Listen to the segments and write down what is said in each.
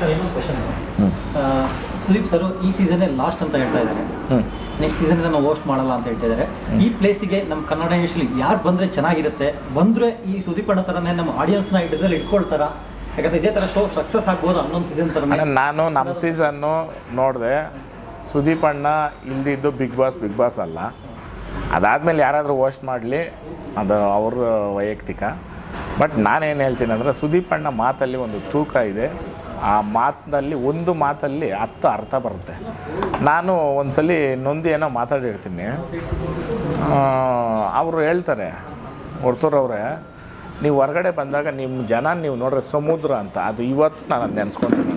Sir ಇನ್ನೊಂದು question Sudeep sir ಈ ಸೀಸನ್ನೇ last ಅಂತ ಹೇಳ್ತಾ ಇದ್ದಾರೆ. ನೆಕ್ಸ್ಟ್ ಸೀಸನ್ ನಾವು ಹೋಸ್ಟ್ ಮಾಡಲ್ಲ ಅಂತ ಹೇಳ್ತಾ ಇದ್ದಾರೆ. ಈ ಪ್ಲೇಸಿಗೆ ನಮ್ಮ ಕನ್ನಡ ಇಂಡಸ್ಟ್ರಿ ಯಾರು ಬಂದರೆ ಚೆನ್ನಾಗಿರುತ್ತೆ ಬಂದರೆ ಈ ಸುದೀಪ್ ಅಣ್ಣ ಥರನೇ ನಮ್ಮ ಆಡಿಯನ್ಸ್ನ ಹಿಡಿದಲ್ಲಿ ಇಟ್ಕೊಳ್ತಾರ ಯಾಕಂದ್ರೆ ಇದೇ ಥರ ಶೋ ಸಕ್ಸಸ್ ಆಗ್ಬೋದು ಹನ್ನೊಂದು ಸೀಸನ್ ಥರ ನಾನು ನಮ್ಮ ಸೀಸನ್ನು ನೋಡಿದೆ ಸುದೀಪ್ ಅಣ್ಣ ಇಲ್ದಿದ್ದು ಬಿಗ್ ಬಾಸ್ ಬಿಗ್ ಬಾಸ್ ಅಲ್ಲ. ಅದಾದಮೇಲೆ ಯಾರಾದರೂ ಹೋಸ್ಟ್ ಮಾಡಲಿ ಅದು ಅವ್ರ ವೈಯಕ್ತಿಕ. ಬಟ್ ನಾನೇನು ಹೇಳ್ತೀನಿ ಅಂದರೆ ಸುದೀಪ್ ಅಣ್ಣ ಮಾತಲ್ಲಿ ಒಂದು ತೂಕ ಇದೆ. ಆ ಮಾತಿನಲ್ಲಿ ಒಂದು ಮಾತಲ್ಲಿ ಹತ್ತು ಅರ್ಥ ಬರುತ್ತೆ. ನಾನು ಒಂದು ಸಲ ನೊಂದಿ ಏನೋ ಮಾತಾಡಿರ್ತೀನಿ ಅವರು ಹೇಳ್ತಾರೆ ಹೊರ್ತೂರವ್ರೆ ನೀವು ಹೊರಗಡೆ ಬಂದಾಗ ನಿಮ್ಮ ಜನ ನೀವು ನೋಡ್ರೆ ಸಮುದ್ರ ಅಂತ. ಅದು ಇವತ್ತು ನಾನು ನೆನೆಸ್ಕೊತೀನಿ.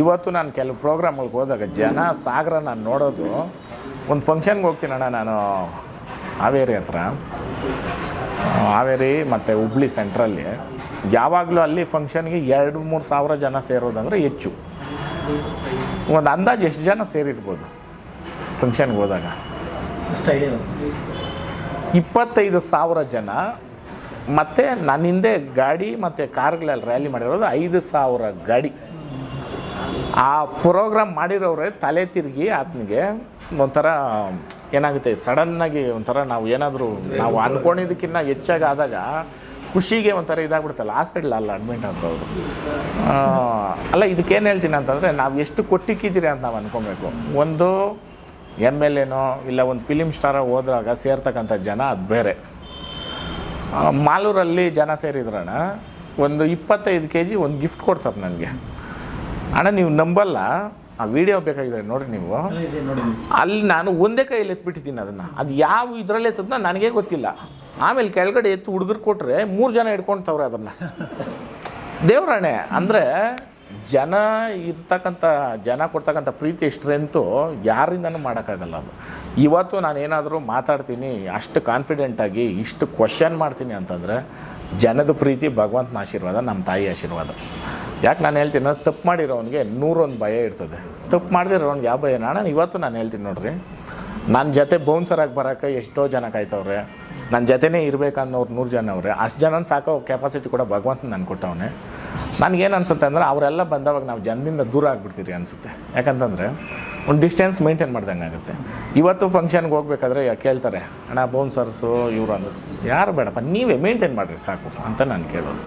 ಇವತ್ತು ನಾನು ಕೆಲವು ಪ್ರೋಗ್ರಾಮ್ಗಳಿಗೆ ಹೋದಾಗ ಜನ ಸಾಗರ ನಾನು ನೋಡೋದು, ಒಂದು ಫಂಕ್ಷನ್ಗೆ ಹೋಗ್ತೀನಣ್ಣ ನಾನು, ಹಾವೇರಿ ಹತ್ರ. ಹಾವೇರಿ ಮತ್ತು ಹುಬ್ಳಿ ಸೆಂಟ್ರಲ್ಲಿ ಯಾವಾಗಲೂ ಅಲ್ಲಿ ಫಂಕ್ಷನ್ಗೆ ಎರಡು ಮೂರು ಸಾವಿರ ಜನ ಸೇರೋದಂದರೆ ಹೆಚ್ಚು. ಒಂದು ಅಂದಾಜು ಎಷ್ಟು ಜನ ಸೇರಿರ್ಬೋದು ಫಂಕ್ಷನ್ಗೆ ಹೋದಾಗ? ಇಪ್ಪತ್ತೈದು ಸಾವಿರ ಜನ ಮತ್ತು ನನ್ನ ಹಿಂದೆ ಗಾಡಿ ಮತ್ತು ಕಾರ್ಗಳಲ್ಲಿ ರ್ಯಾಲಿ ಮಾಡಿರೋದು ಐದು ಸಾವಿರ ಗಾಡಿ. ಆ ಪ್ರೋಗ್ರಾಮ್ ಮಾಡಿರೋರೆ ತಲೆ ತಿರುಗಿ ಆತನಿಗೆ ಒಂಥರ ಏನಾಗುತ್ತೆ? ಸಡನ್ನಾಗಿ ಒಂಥರ ನಾವು ಏನಾದರೂ ನಾವು ಅಂದ್ಕೊಂಡಿದ್ದಕ್ಕಿಂತ ಹೆಚ್ಚಾಗಿ ಆದಾಗ ಖುಷಿಗೆ ಒಂಥರ ಇದಾಗ್ಬಿಡ್ತಲ್ಲ. ಹಾಸ್ಪಿಟ್ಲ್ ಅಲ್ಲ ಅಡ್ಮಿಟ್ ಆದ್ರು ಅವರು. ಅಲ್ಲ, ಇದಕ್ಕೇನು ಹೇಳ್ತೀನಿ ಅಂತಂದರೆ ನಾವು ಎಷ್ಟು ಕೊಟ್ಟಿಕ್ಕಿದ್ದೀರಿ ಅಂತ ನಾವು ಅನ್ಕೊಬೇಕು. ಒಂದು ಎಂ ಎಲ್ ಎನೋ ಇಲ್ಲ ಒಂದು ಫಿಲಿಮ್ ಸ್ಟಾರ ಹೋದಾಗ ಸೇರ್ತಕ್ಕಂಥ ಜನ ಅದು ಬೇರೆ. ಮಾಲೂರಲ್ಲಿ ಜನ ಸೇರಿದ್ರಣ ಒಂದು ಇಪ್ಪತ್ತೈದು ಕೆ ಜಿ ಒಂದು ಗಿಫ್ಟ್ ಕೊಡ್ತಾರೆ ನನಗೆ. ಅಣ್ಣ, ನೀವು ನಂಬಲ್ಲ. ಆ ವಿಡಿಯೋ ಬೇಕಾಗಿದೆ ನೋಡ್ರಿ ನೀವು. ನೋಡಿ ಅಲ್ಲಿ ನಾನು ಒಂದೇ ಕೈಯಲ್ಲಿ ಎತ್ಬಿಟ್ಟಿದ್ದೀನಿ ಅದನ್ನು. ಅದು ಯಾವ ಇದರಲ್ಲಿ ಎತ್ತದ ನನಗೆ ಗೊತ್ತಿಲ್ಲ. ಆಮೇಲೆ ಕೆಳಗಡೆ ಎತ್ತು ಹುಡುಗರು ಕೊಟ್ಟರೆ ಮೂರು ಜನ ಹಿಡ್ಕೊಳ್ತವ್ರೆ ಅದನ್ನು. ದೇವ್ರಾಣೆ ಅಂದರೆ ಜನ ಇರ್ತಕ್ಕಂಥ ಜನ ಕೊಡ್ತಕ್ಕಂಥ ಪ್ರೀತಿ ಸ್ಟ್ರೆಂತು ಯಾರಿಂದನೂ ಮಾಡೋಕ್ಕಾಗಲ್ಲ ಅದು. ಇವತ್ತು ನಾನು ಏನಾದರೂ ಮಾತಾಡ್ತೀನಿ ಅಷ್ಟು ಕಾನ್ಫಿಡೆಂಟಾಗಿ ಇಷ್ಟು ಕ್ವಶನ್ ಮಾಡ್ತೀನಿ ಅಂತಂದರೆ ಜನದ ಪ್ರೀತಿ ಭಗವಂತನ ಆಶೀರ್ವಾದ ನಮ್ಮ ತಾಯಿ ಆಶೀರ್ವಾದ. ಯಾಕೆ ನಾನು ಹೇಳ್ತೀನಿ ತಪ್ಪು ಮಾಡಿರೋವನಿಗೆ ನೂರೊಂದು ಭಯ ಇರ್ತದೆ. ತಪ್ಪು ಮಾಡಿದಿರೋನ್ಗೆ ಯಾವ ಭಯ ನಾನು ಇವತ್ತು ನಾನು ಹೇಳ್ತೀನಿ ನೋಡ್ರಿ. ನನ್ನ ಜೊತೆ ಬೌನ್ಸರಾಗಿ ಬರೋಕ್ಕೆ ಎಷ್ಟೋ ಜನ ಕಾಯ್ತವ್ರೆ. ನನ್ನ ಜೊತೆನೇ ಇರಬೇಕನ್ನೋರು ನೂರು ಜನ ಅವ್ರೆ. ಅಷ್ಟು ಜನ ಸಾಕೋ ಕೆಪಾಸಿಟಿ ಕೂಡ ಭಗವಂತ ನಾನು ಕೊಟ್ಟವನೆ. ನನಗೇನು ಅನ್ಸುತ್ತೆ ಅಂದರೆ ಅವರೆಲ್ಲ ಬಂದವಾಗ ನಾವು ಜನದಿಂದ ದೂರ ಆಗಿಬಿಡ್ತೀರಿ ಅನಿಸುತ್ತೆ. ಯಾಕಂತಂದರೆ ಒಂದು ಡಿಸ್ಟೆನ್ಸ್ ಮೇಂಟೈನ್ ಮಾಡ್ದಂಗೆ ಆಗುತ್ತೆ. ಇವತ್ತು ಫಂಕ್ಷನ್ಗೆ ಹೋಗ್ಬೇಕಾದ್ರೆ ಕೇಳ್ತಾರೆ, ಅಣ್ಣ ಬೌನ್ಸರ್ಸು ಇವರು ಅಂದರು. ಯಾರು ಬೇಡಪ್ಪ, ನೀವೇ ಮೇಂಟೈನ್ ಮಾಡಿರಿ ಸಾಕು ಅಂತ ನಾನು ಕೇಳೋದು.